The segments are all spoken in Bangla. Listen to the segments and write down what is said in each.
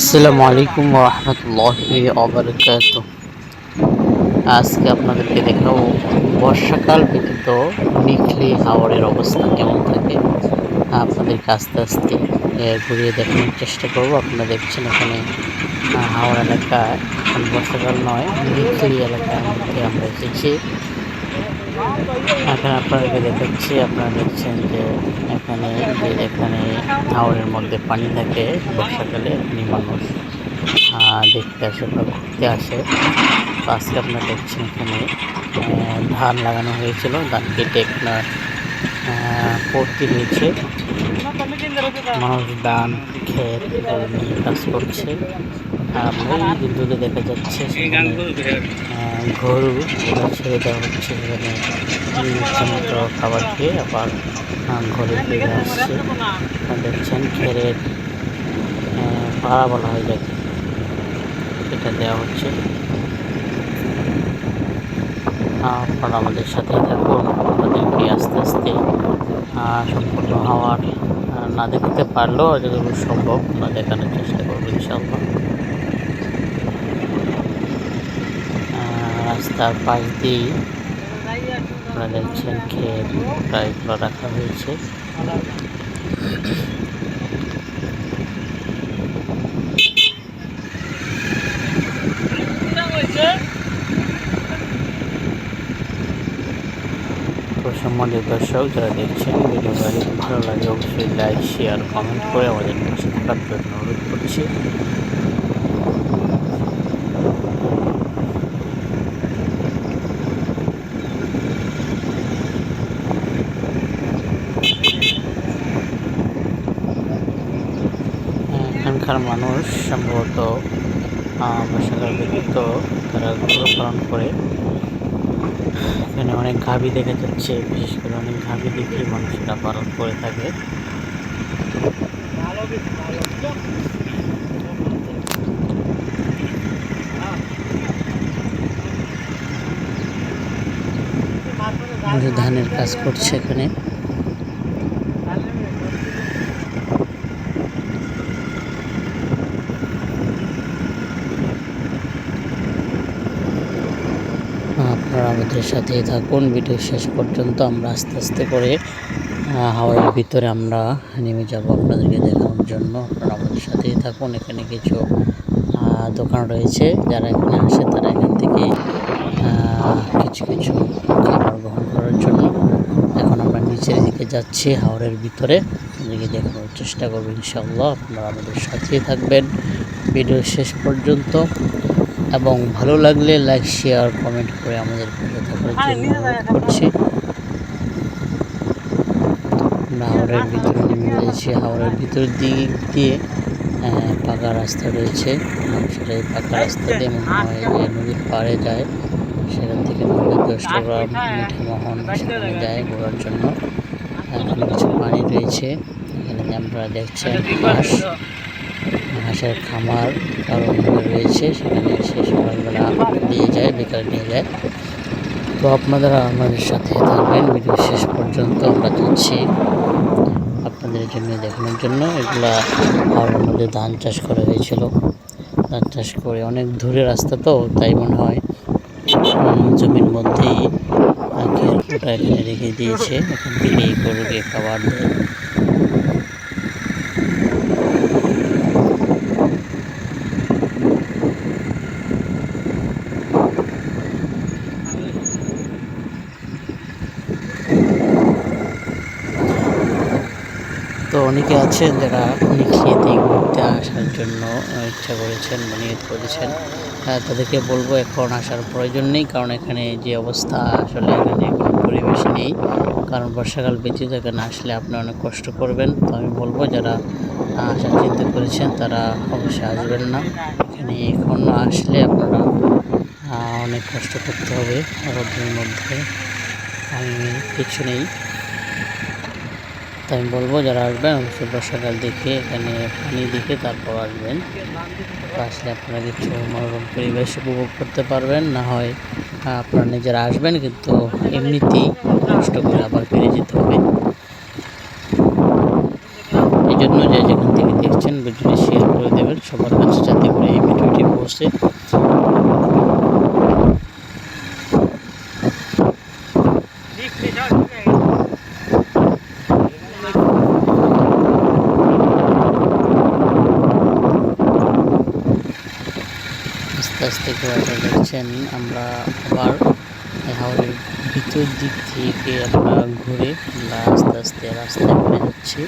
আসসালামু আলাইকুম রহমতুল্লাহি অবরকাত আজকে আপনাদেরকে দেখাবো বর্ষাকাল ব্যতীত নিখলি হাওড়ের অবস্থা কেমন থাকে। আপনাদেরকে আস্তে আস্তে ঘুরিয়ে দেখানোর চেষ্টা করব। আপনারা দেখছেন এখানে এলাকায় এখন বর্ষাকাল নয় নিখলি এলাকার মধ্যে আমরা এসেছি। এখানে আপনাদেরকে দেখাচ্ছি, আপনারা দেখছেন যে এখানে যে এখানে হাওড়ের মধ্যে পানি থাকে বর্ষাকালে এখানে মানুষ দেখতে আসে বা ঘুরতে আসে। তো আজকে আপনারা দেখছেন এখানে ধান লাগানো হয়েছিল ধান কেটে আপনার ভর্তি হয়েছে মানুষ এগুলো নিয়ে কাজ করছে। আর দূরে দেখা যাচ্ছে গরু ছেড়ে দেওয়া হচ্ছে। সেখানে খাবার খেয়ে আবার ঘরে ফিরে আসছে। দেখছেন খেরের পাড়া বলা হয় যাকে। এটা দেওয়া হচ্ছে। আপনারা আমাদের সাথে থাকুন। আপনাদেরকে আস্তে আস্তে সম্পূর্ণ হওয়ার না দেখতে পারলেও যতটুকু সম্ভব না দেখানোর চেষ্টা করব ইনশাল্লাহ রাস্তার পাশ দিয়েই আপনারা দেখছেন খেয়ে প্রায় রাখা হয়েছে তো সম্মানিত দর্শক, যারা দেখছেন, ভিডিওটি ভালো লাগে অবশ্যই লাইক শেয়ার কমেন্ট করে আমাদের পাশে থাকার জন্য অনুরোধ করছি। এখানকার মানুষ সম্ভবত বর্ষাকাল ব্যতীত তারা গরু পালন করে। এখানে অনেক গাভী দেখা যাচ্ছে, বিশেষ করে অনেক গাভী দেখে মানুষেরা পালন করে থাকে। ধানের কাজ করছে এখানে আপনারা আমাদের সাথেই থাকুন। ভিডিও শেষ পর্যন্ত আমরা আস্তে আস্তে করে আহ, হাওয়ার ভিতরে আমরা নেমে যাব আপনাদেরকে দেখানোর জন্য। আপনারা আমাদের সাথেই থাকুন। এখানে কিছু দোকান রয়েছে। যারা এখানে আসে তারা এখান থেকে কিছু কিছু খাবার গ্রহণ করার জন্য। এখন আমরা নিচের দিকে যাচ্ছি হাওড়ের ভিতরে। আপনাদেরকে দেখানোর চেষ্টা করব ইনশাল্লাহ আপনারা আমাদের সাথেই থাকবেন। ভিডিও শেষ পর্যন্ত। এবং ভালো লাগলে লাইক শেয়ার কমেন্ট করে আমাদের পাশে থাকার জন্য অনুরোধ করছি। আমরা হাওড়ের ভিতরে নেমে রয়েছি হাওড়ের ভিতর দিক দিয়ে পাকা রাস্তা রয়েছে। এই পাকা রাস্তা দিয়ে মনে হয় যে নদীর পাড়ে যায়। সেখান থেকে নদীর দশগ্রাম মিঠামোহন সেখানে যায় ঘোরার জন্য। এখানে কিছু পানি রয়েছে। এখানে আপনারা দেখছেন হাঁস হাঁসের খামার কারও রয়েছে। সেখানে এসে সকালবেলা দিয়ে যায়, বিকালে নিয়ে যায়। তো আপনারা আমাদের সাথে থাকবেন। ভিডিও শেষ পর্যন্ত আমরা যাচ্ছি আপনাদের জন্য দেখানোর জন্য। এগুলা হাওড়ের মধ্যে ধান চাষ করা হয়েছিল। ধান চাষ করে অনেক দূরে রাস্তা তো, তাই মনে হয় জমির মধ্যেই ওটা এখানে রেখে দিয়েছে। এখান গরুকে খাবার দেয়। তো অনেকে আছেন যারা নিখিয়েতে ঘুরতে আসার জন্য ইচ্ছা করেছেন বা নিয়ত করেছেন তাদেরকে বলব এখন আসার প্রয়োজন নেই, কারণ এখানে যে অবস্থা আসলে এখানে কোনো পরিবেশ নেই। কারণ বর্ষাকাল ব্যতীত এখানে আসলে আপনি অনেক কষ্ট করবেন। তো আমি বলব যারা আসার চিন্তা করেছেন তারা অবশ্যই আসবেন না। এখানে এখন আসলে আপনারা অনেক কষ্ট করতে হবে রোদের মধ্যে। আমি কিছু নেই। তো আমি বলব যারা আসবেন, অবশ্যই বর্ষাকাল দেখে, এখানে পানি দেখে তারপর আসবেন। আসলে আপনারা কিছু মনোরম পরিবেশ উপভোগ করতে পারবেন। না হয় আপনারা নিজেরা আসবেন, কিন্তু এমনিতেই কষ্ট করে আবার ফিরে যেতে হবে। এই জন্য যে যেখান থেকে দেখছেন, ভিডিওটি শেয়ার করে দেবেন। সবার কাছে যাতে করে এই ভিডিওটি পৌঁছে। আস্তে থেকে আপনারা দেখছেন আমরা আবার হাওড়ের ভিতর দিক থেকে আমরা ঘুরে আমরা আস্তে আস্তে রাস্তায় ঘুরে যাচ্ছি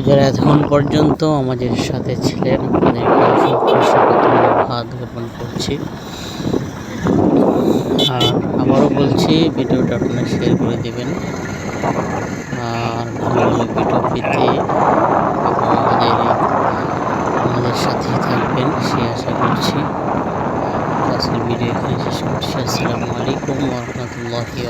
তো যারা এতক্ষণ পর্যন্ত আমাদের সাথে ছিলেন আপনাদেরকে অসংখ্য করছি। আর আবারও বলছি, ভিডিওটা আপনারা শেয়ার করে দেবেন। আর ভালো ভালো ভিডিও পেতে আমাদের আমাদের সাথেই থাকবেন সে আশা করছি। আজকের ভিডিও এখানে শেষ করছি। আসসালামু আলাইকুম রহমতুল্লাহি